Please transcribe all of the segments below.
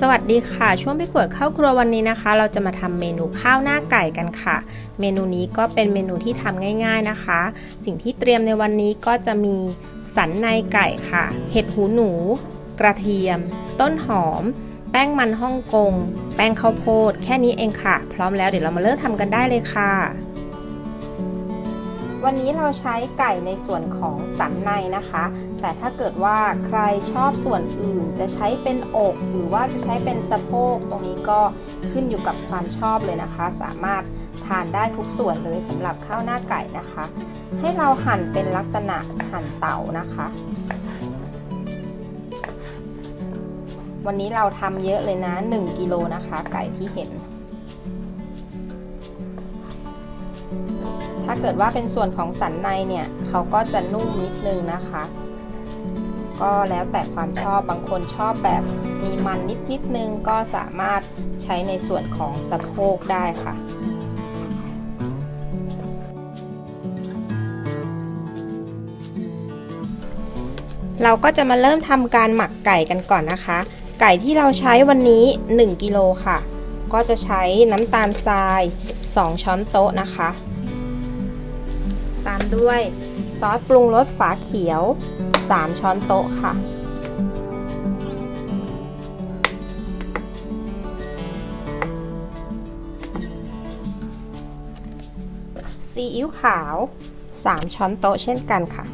สวัสดีค่ะ ช่วงพี่ขวดเข้าครัววันนี้นะคะ เราจะมาทำเมนูข้าวหน้าไก่กันค่ะ เมนูนี้ก็เป็นเมนูที่ทำง่าย ๆนะคะ สิ่งที่เตรียมในวันนี้ก็จะมีสันในไก่ค่ะ เห็ดหูหนู กระเทียม ต้นหอม แป้งมันฮ่องกง แป้งข้าวโพด แค่นี้เองค่ะ พร้อมแล้วเดี๋ยวเรามาเริ่มทำกันได้เลยค่ะ วันนี้เราใช้ไก่ในส่วนของสันในนะคะ แต่ถ้าเกิดว่าใครชอบส่วนอื่นจะใช้เป็นอกหรือว่าจะใช้เป็นสะโพกตรงนี้ก็ขึ้นอยู่กับความชอบเลยนะคะ สามารถทานได้ทุกส่วนเลยสำหรับข้าวหน้าไก่นะคะ ให้เราหั่นเป็นลักษณะหั่นเต๋านะคะ วันนี้เราทำเยอะเลยนะ 1กิโลนะคะ ไก่ที่เห็น ถ้าเกิดว่าเป็นส่วนของสันในเนี่ยเขาก็จะนุ่มนิดนึงนะคะ ก็แล้วแต่ความชอบบางคนชอบแบบมีมันนิดนิดนึงก็สามารถใช้ในส่วนของสะโพกได้ค่ะเราก็จะมาเริ่มทำการหมักไก่กันก่อนนะคะ ไก่ที่เราใช้วันนี้ 1กิโลค่ะ ก็จะใช้น้ำตาลทราย 2 ช้อนโต๊ะนะคะ ตามด้วย ซอสปรุงรสฝาเขียว 3 ช้อนโต๊ะค่ะ ซีอิ๊วขาว 3 ช้อนโต๊ะเช่นกันค่ะ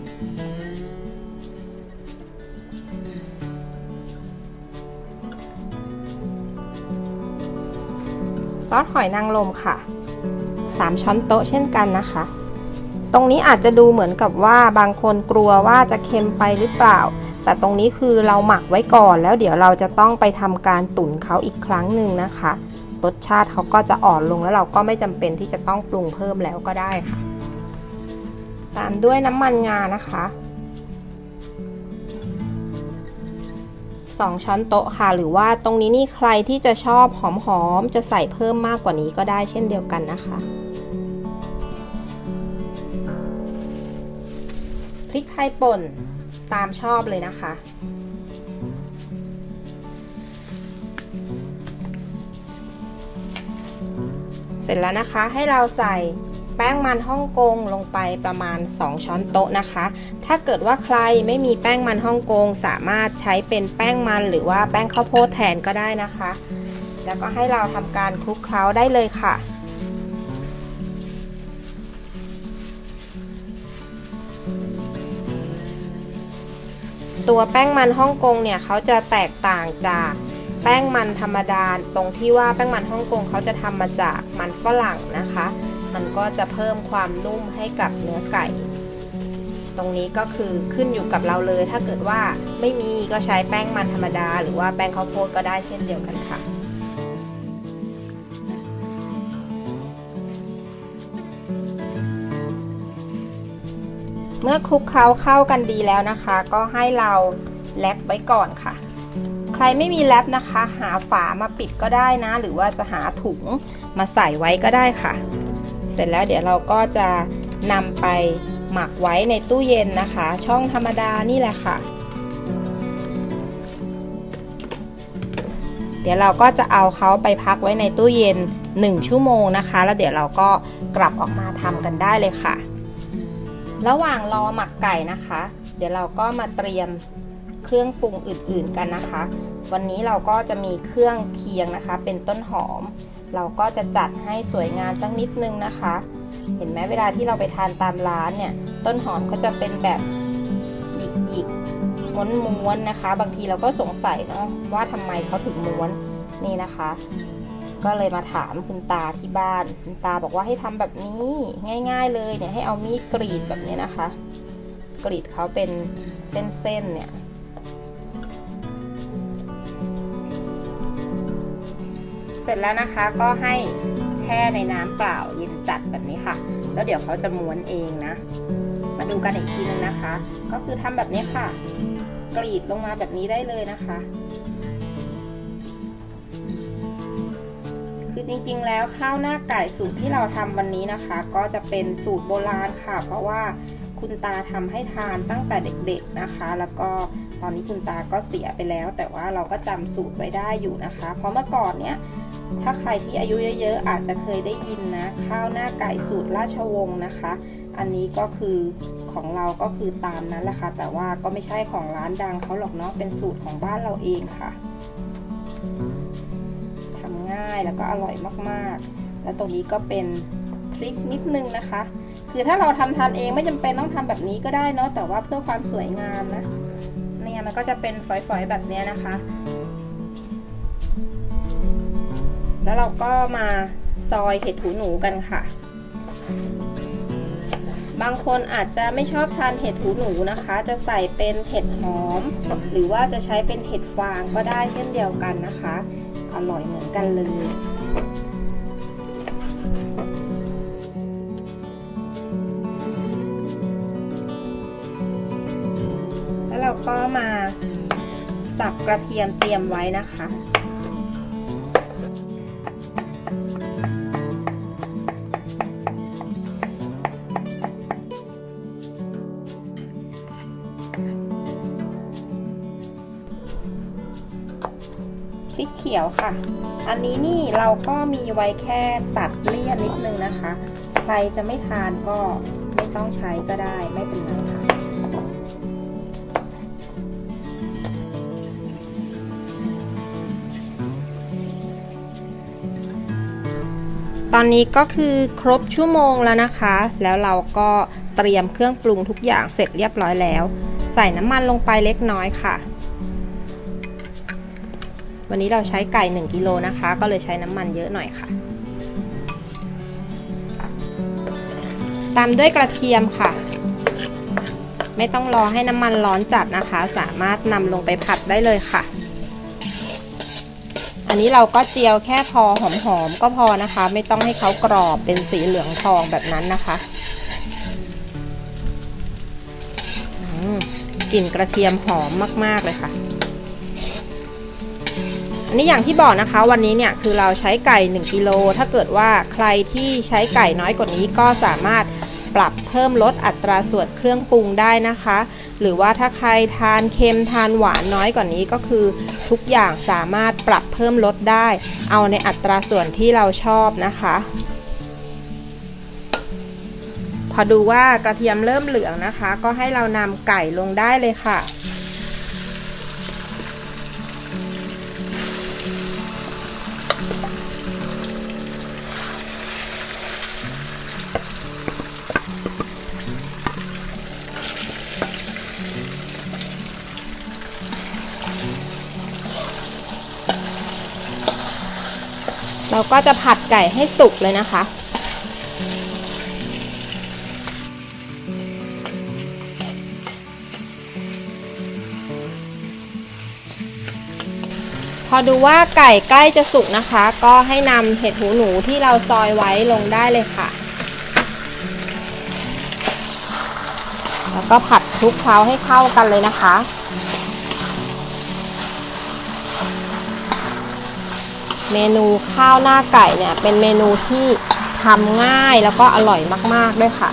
ซอสหอยนางรมค่ะ 3 ช้อนโต๊ะเช่นกันนะคะ ตรงนี้อาจจะดูเหมือนกับว่าบางคนกลัวว่าจะเค็มไปหรือเปล่า แต่ตรงนี้คือเราหมักไว้ก่อน แล้วเดี๋ยวเราจะต้องไปทำการตุ๋นเขาอีกครั้งหนึ่งนะคะรสชาติเขาก็จะอ่อนลงแล้วเราก็ไม่จำเป็นที่จะต้องปรุงเพิ่มแล้วก็ได้ค่ะ ตามด้วยน้ำมันงานะคะ2ช้อนโต๊ะค่ะ หรือว่าตรงนี้นี่ใครที่จะชอบหอมๆจะใส่เพิ่มมากกว่านี้ก็ได้เช่นเดียวกันนะคะ ไทยป่นตามชอบเลยนะคะ เสร็จแล้วนะคะให้เราใส่แป้งมันฮ่องกงลงไปประมาณ 2 ช้อนโต๊ะนะคะ ถ้าเกิดว่าใครไม่มีแป้งมันฮ่องกงสามารถใช้เป็นแป้งมันหรือว่าแป้งข้าวโพดแทนก็ได้นะคะ แล้วก็ให้เราทำการคลุกเคล้าได้เลยค่ะ ตัวแป้งมันฮ่องกงเนี่ยเขาจะแตกต่างจากแป้งมันธรรมดาตรงที่ว่าแป้งมันฮ่องกงเขาจะทำมาจากมันฝรั่งนะคะ มันก็จะเพิ่มความนุ่มให้กับเนื้อไก่ ตรงนี้ก็คือขึ้นอยู่กับเราเลย ถ้าเกิดว่าไม่มีก็ใช้แป้งมันธรรมดา หรือว่าแป้งข้าวโพดก็ได้เช่นเดียวกันค่ะ เมื่อคลุกเคล้าเข้ากันดีแล้วนะคะ ก็ให้เราแรปไว้ก่อนค่ะ ใครไม่มีแรปนะคะ หาฝามาปิดก็ได้นะ หรือว่าจะหาถุงมาใส่ไว้ก็ได้ค่ะ เสร็จแล้วเดี๋ยวเราก็จะนำไปหมักไว้ในตู้เย็นนะคะ ช่องธรรมดานี่แหละค่ะ เดี๋ยวเราก็จะเอาเขาไปพักไว้ในตู้เย็น 1 ชั่วโมงนะคะ แล้วเดี๋ยวเราก็กลับออกมาทำกันได้เลยค่ะ ระหว่างรอหมักไก่นะคะ เดี๋ยวเราก็มาเตรียมเครื่องปรุงอื่นๆกันนะคะ วันนี้เราก็จะมีเครื่องเคียงนะคะ เป็นต้นหอม เราก็จะจัดให้สวยงามสักนิดนึงนะคะ เห็นไหมเวลาที่เราไปทานตามร้านเนี่ย ต้นหอมก็จะเป็นแบบหยิกๆม้วนๆนะคะ บางทีเราก็สงสัยเนาะว่าทำไมเขาถึงม้วนนี่นะคะ ก็เลยมาถามคุณตาที่บ้าน คุณตาบอกว่าให้ทำแบบนี้ง่าย ๆ เลยเนี่ยให้เอามีดกรีดแบบนี้นะคะ กรีดเขาเป็นเส้นๆเนี่ยเสร็จแล้วนะคะก็ให้แช่ในน้ำเปล่าเย็นจัดแบบนี้ค่ะ แล้วเดี๋ยวเขาจะม้วนเองนะ มาดูกันอีกทีนึงนะคะ ก็คือทำแบบนี้ค่ะ กรีดลงมาแบบนี้ได้เลยนะคะ จริงๆ แล้วข้าวหน้าไก่สูตรที่เราทำวันนี้นะคะ ก็จะเป็นสูตรโบราณค่ะ เพราะว่าคุณตาทำให้ทานตั้งแต่เด็กๆนะคะ แล้วก็ตอนนี้คุณตาก็เสียไปแล้ว แต่ว่าเราก็จำสูตรไว้ได้อยู่นะคะ เพราะเมื่อก่อนเนี้ยถ้าใครที่อายุเยอะๆ อาจจะเคยได้ยินนะ ข้าวหน้าไก่สูตรราชวงศ์นะคะ อันนี้ก็คือของเราก็คือตามนั้นแหละค่ะแต่ว่าก็ไม่ใช่ของร้านดังเขาหรอกเนาะเป็นสูตรของบ้านเราเองค่ะ แล้วก็อร่อยมากๆ แล้วตรงนี้ก็เป็นทริคนิดนึงนะคะ คือถ้าเราทำทานเองไม่จำเป็นต้องทำแบบนี้ก็ได้เนาะแต่ว่าเพื่อความสวยงามนะเนี่ยมันก็จะเป็นฝอยๆแบบเนี้ยนะคะ แล้วเราก็มาซอยเห็ดหูหนูกันค่ะ บางคนอาจจะไม่ชอบทานเห็ดหูหนูนะคะ จะใส่เป็นเห็ดหอม หรือว่าจะใช้เป็นเห็ดฟางก็ได้เช่นเดียวกันนะคะ อร่อยเหมือนกันเลยแล้วเราก็มาสับกระเทียมเตรียมไว้นะคะียวค่ะ อันนี้นี่เราก็มีไว้แค่ตัดเลี่ยนนิดนึงนะคะ ใครจะไม่ทานก็ไม่ต้องใช้ก็ได้ไม่เป็นไรค่ะตอนนี้ก็คือครบชั่วโมงแล้วนะคะ แล้วเราก็เตรียมเครื่องปรุงทุกอย่างเสร็จเรียบร้อยแล้ว ใส่น้ำมันลงไปเล็กน้อยค่ะ วันนี้เราใช้ไก่ 1กิโลนะคะ ก็เลยใช้น้ำมันเยอะหน่อยค่ะ ตามด้วยกระเทียมค่ะ ไม่ต้องรอให้น้ำมันร้อนจัดนะคะ สามารถนำลงไปผัดได้เลยค่ะ อันนี้เราก็เจียวแค่พอหอมๆก็พอนะคะ ไม่ต้องให้เขากรอบเป็นสีเหลืองทองแบบนั้นนะคะกลิ่นกระเทียมหอมมาก ๆ เลยค่ะ นี้อย่างที่บอกนะคะ วันนี้เนี่ยคือเราใช้ไก่ 1กิโลถ้าเกิดว่าใครที่ใช้ไก่น้อยกว่านี้ก็สามารถปรับเพิ่มลดอัตราส่วนเครื่องปรุงได้นะคะ หรือว่าถ้าใครทานเค็มทานหวานน้อยกว่านี้ก็คือ ทุกอย่างสามารถปรับเพิ่มลดได้ เอาในอัตราส่วนที่เราชอบนะคะ พอดูว่ากระเทียมเริ่มเหลืองนะคะ ก็ให้เรานำไก่ลงได้เลยค่ะ เราก็จะผัดไก่ให้สุกเลยนะคะ พอดูว่าไก่ใกล้จะสุกนะคะ ก็ให้นำเห็ดหูหนูที่เราซอยไว้ลงได้เลยค่ะ แล้วก็ผัดคลุกเคล้าให้เข้ากันเลยนะคะ เมนูข้าวหน้าไก่เนี่ยเป็นเมนูที่ทำง่ายแล้วก็อร่อยมาก ๆ ด้วยค่ะ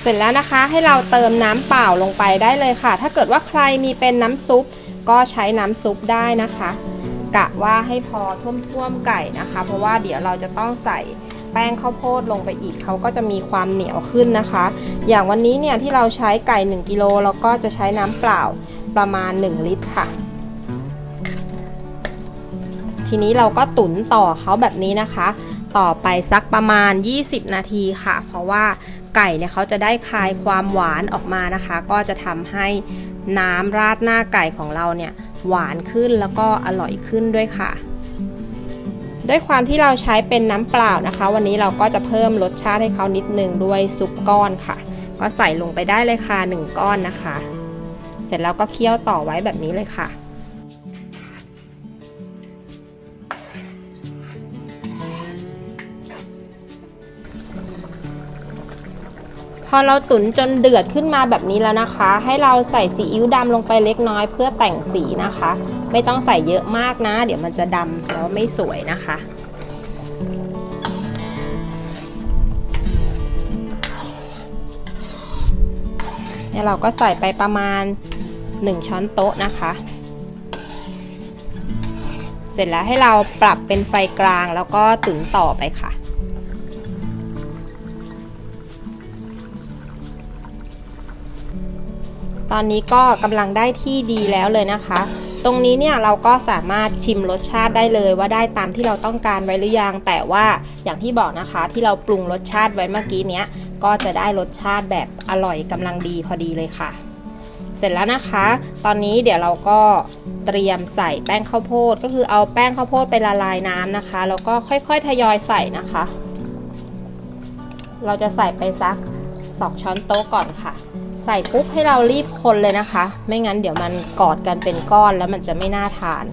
เสร็จแล้วนะคะให้เราเติมน้ำเปล่าลงไปได้เลยค่ะ ถ้าเกิดว่าใครมีเป็นน้ำซุปก็ใช้น้ำซุปได้นะคะ กะว่าให้พอท่วมๆไก่นะคะ เพราะว่าเดี๋ยวเราจะต้องใส่แป้งข้าวโพดลงไปอีกเขาก็จะมีความเหนียวขึ้นนะคะ อย่างวันนี้เนี่ยที่เราใช้ไก่ 1กิโลเราก็จะใช้น้ำเปล่าประมาณ 1 ลิตรค่ะ ทีนี้เราก็ตุ๋นต่อเขาแบบนี้นะคะ ต่อไปสักประมาณ 20 นาทีค่ะ เพราะว่าไก่เนี่ยเขาจะได้คายความหวานออกมานะคะ ก็จะทำให้น้ำราดหน้าไก่ของเราเนี่ย หวานขึ้นแล้วก็อร่อยขึ้นด้วยค่ะ ด้วยความที่เราใช้เป็นน้ำเปล่านะคะ วันนี้เราก็จะเพิ่มรสชาติให้เขานิดนึงด้วยซุปก้อนค่ะ ก็ใส่ลงไปได้เลยค่ะ 1 ก้อนนะคะ เสร็จแล้วก็เคี่ยวต่อไว้แบบนี้เลยค่ะ พอเราตุ๋นจนเดือดขึ้นมาแบบนี้แล้วนะคะ ให้เราใส่ซีอิ๊วดำลงไปเล็กน้อยเพื่อแต่งสีนะคะ ไม่ต้องใส่เยอะมากนะ เดี๋ยวมันจะดำแล้วไม่สวยนะคะเนี่ยเราก็ใส่ไปประมาณ 1 ช้อนโต๊ะนะคะ เสร็จแล้วให้เราปรับเป็นไฟกลางแล้วก็ตุ๋นต่อไปค่ะ ตอนนี้ก็กำลังได้ที่ดีแล้วเลยนะคะ ตรงนี้เนี่ยเราก็สามารถชิมรสชาติได้เลยว่าได้ตามที่เราต้องการไว้หรือยัง แต่ว่าอย่างที่บอกนะคะที่เราปรุงรสชาติไว้เมื่อกี้เนี้ยก็จะได้รสชาติแบบอร่อยกำลังดีพอดีเลยค่ะ เสร็จแล้วนะคะ ตอนนี้เดี๋ยวเราก็เตรียมใส่แป้งข้าวโพด ก็คือเอาแป้งข้าวโพดไปละลายน้ำนะคะ แล้วก็ค่อยๆทยอยใส่นะคะ เราจะใส่ไปสัก 2 ช้อนโต๊ะก่อนค่ะ ใส่ปุ๊บให้เรารีบคนเลยนะคะ ไม่งั้นเดี๋ยวมันกอดกันเป็นก้อนแล้วมันจะไม่น่าทาน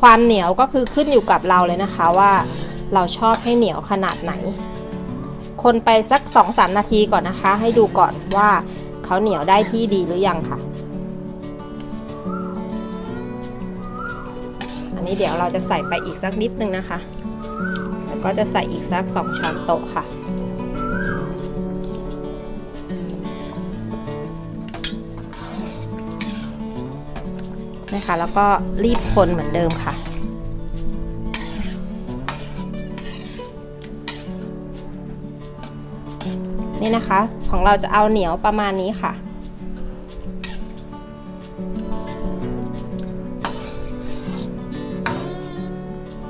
ความเหนียวก็คือขึ้นอยู่กับเราเลยนะคะว่าเราชอบให้เหนียวขนาดไหน คนไปสัก 2-3 นาทีก่อนนะคะ ให้ดูก่อนว่าเขาเหนียวได้ที่ดีหรือยังค่ะ อันนี้เดี๋ยวเราจะใส่ไปอีกสักนิดนึงนะคะ แล้วก็จะใส่อีกสัก 2 ช้อนโต๊ะค่ะ นะคะ แล้วก็รีบคนเหมือนเดิมค่ะ นี่นะคะ ของเราจะเอาเหนียวประมาณนี้ค่ะ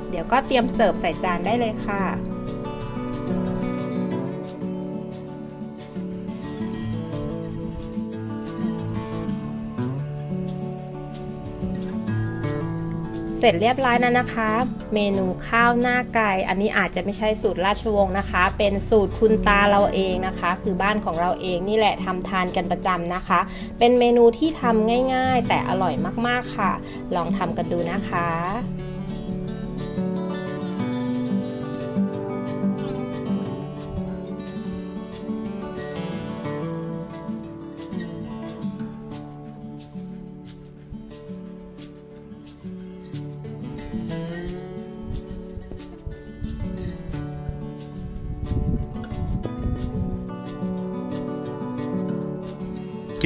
เดี๋ยวก็เตรียมเสิร์ฟใส่จานได้เลยค่ะ ร็จเรียบร้อยแล้วนะคะ เมนูข้าวหน้าไก่อันนี้อาจจะไม่ใช่สูตรราชวงศ์นะคะ เป็นสูตรคุณตาเราเองนะคะ คือบ้านของเราเองนี่แหละทำทานกันประจำนะคะ เป็นเมนูที่ทำง่าย ๆ แต่อร่อยมากๆค่ะ ลองทำกันดูนะคะ